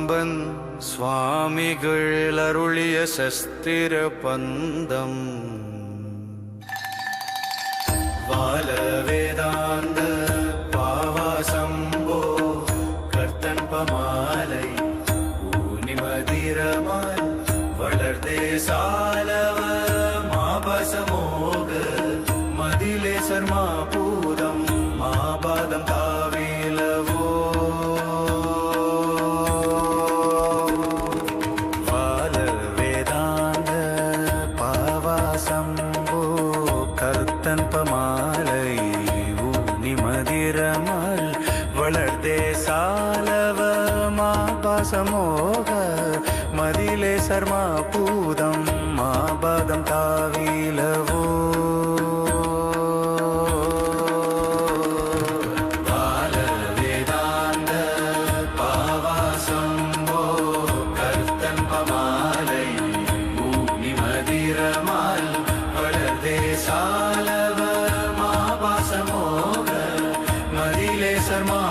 சாம்பன் சுவாமிகள் அருளிய சஸ்திர பந்தம். வாழ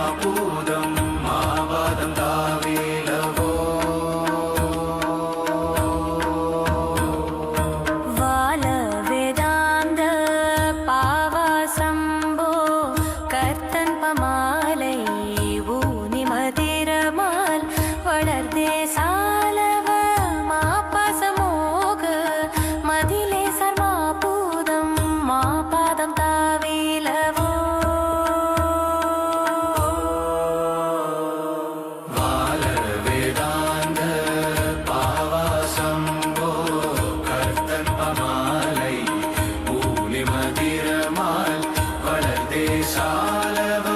Aku I whatever.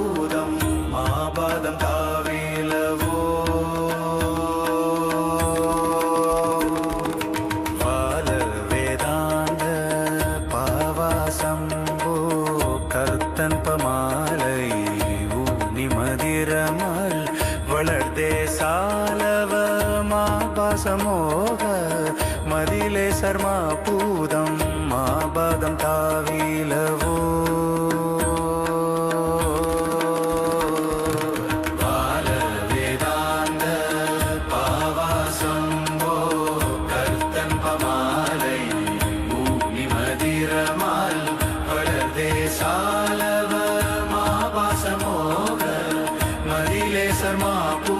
பூதம் மாபாதம் தான் மதிலே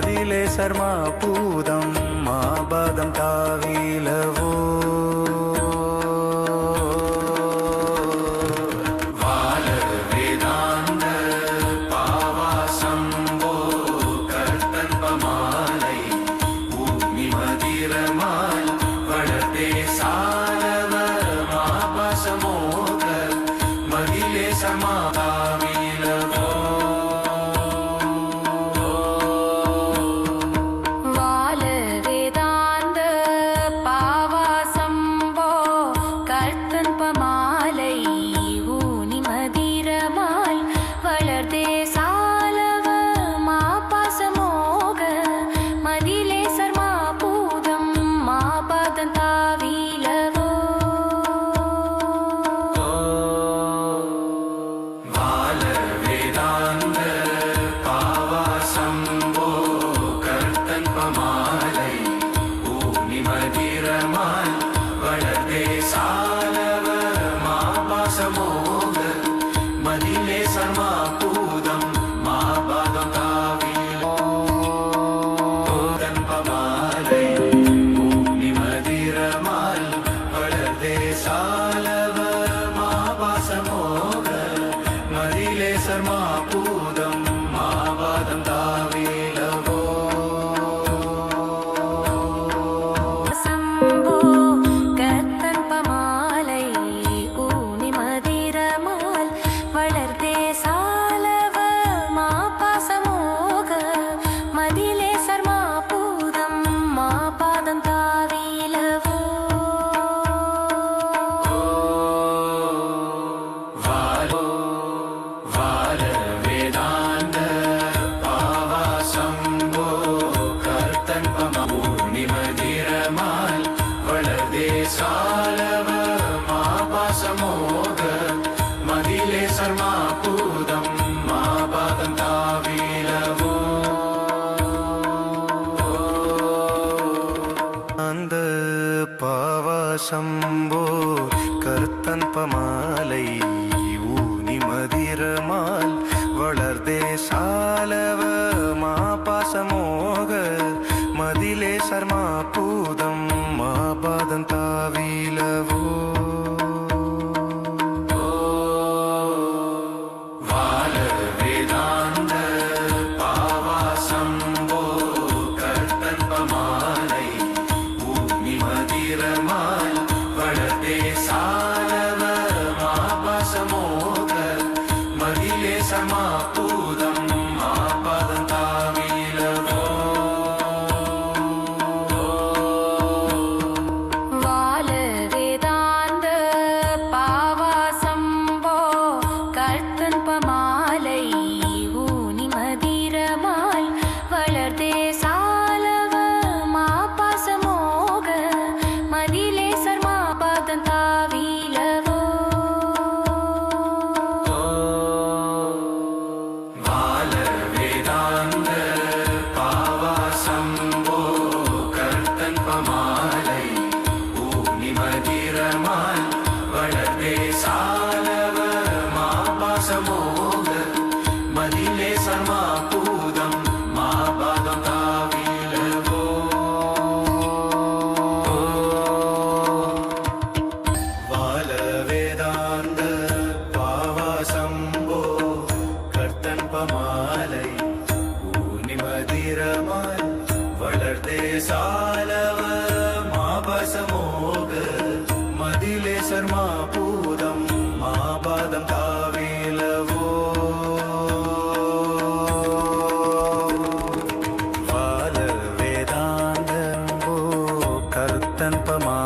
மதிலே சர்மா பூதம் மாபாதம் தாவிலவோ மாபாதம் தாவிலவோ സർമാഭൂതം മാപാദം താവീലവോ പാവ ശംഭോ sama aku.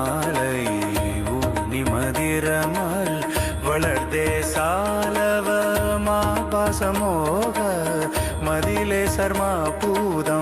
மாலை நிமதிரமல் வளர்தே சாலவ மா பாசமோக மதிலே சர்மா பூதம்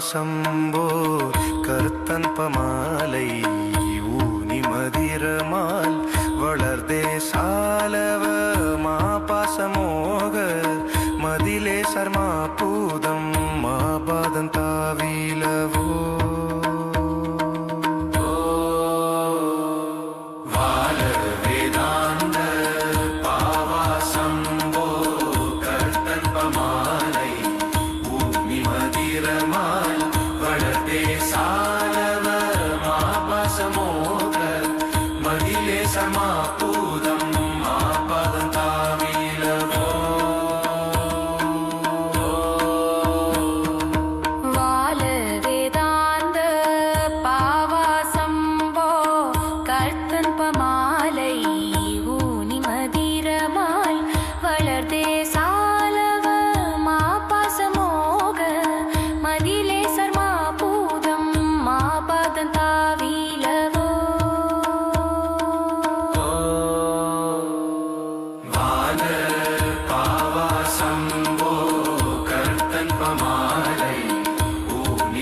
விசுவாசம்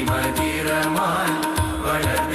മതിരമാൻ വളർ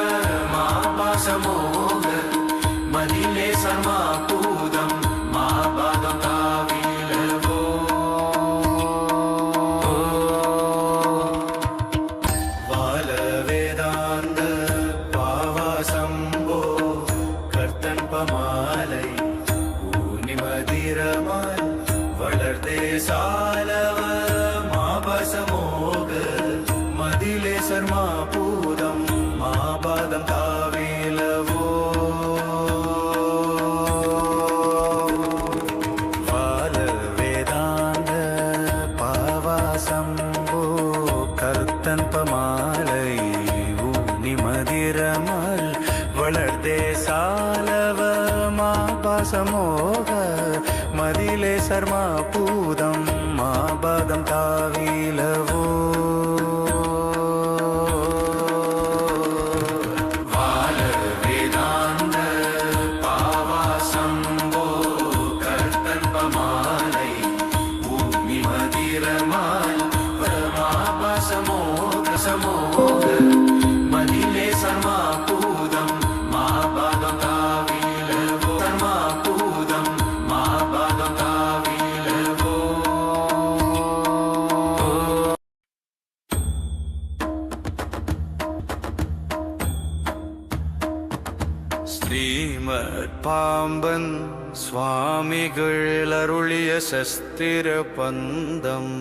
பாம்பன் சுவாமிகள் அருளிய சஸ்திர பந்தம்.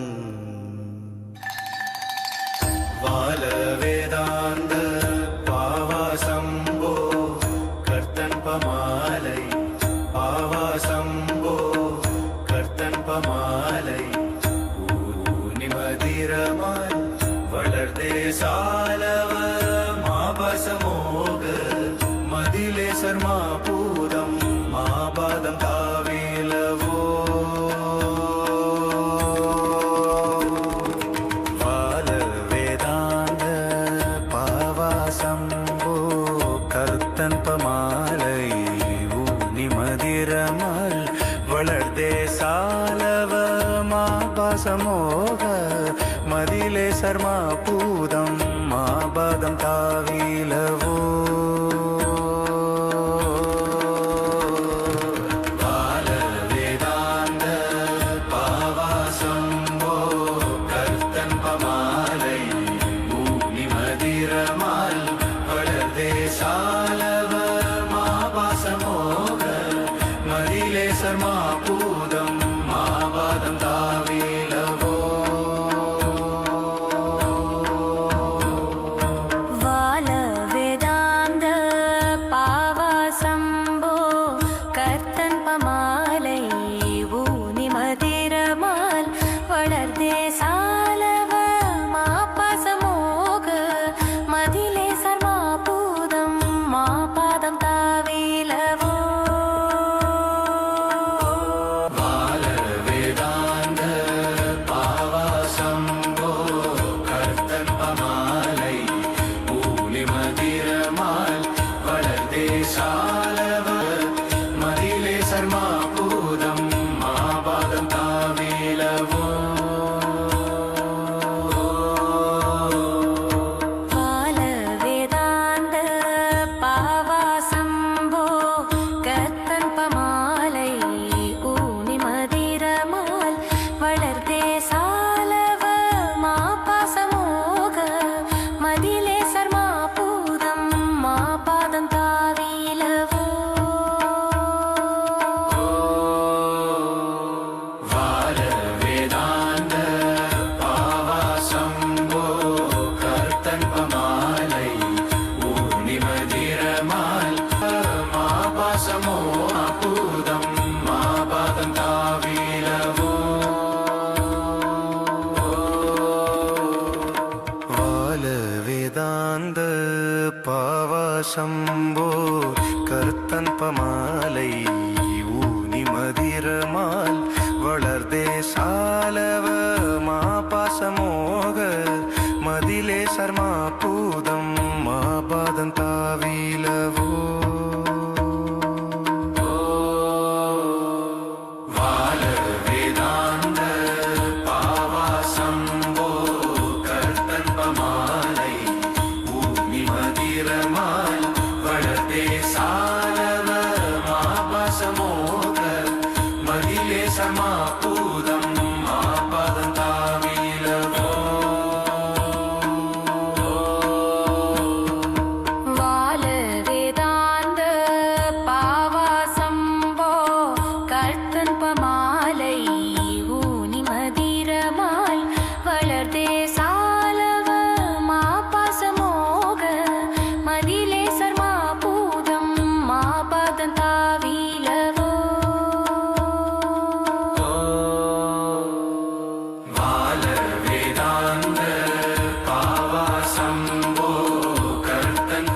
பூதம் மாபாதம் மதிலே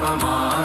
come on.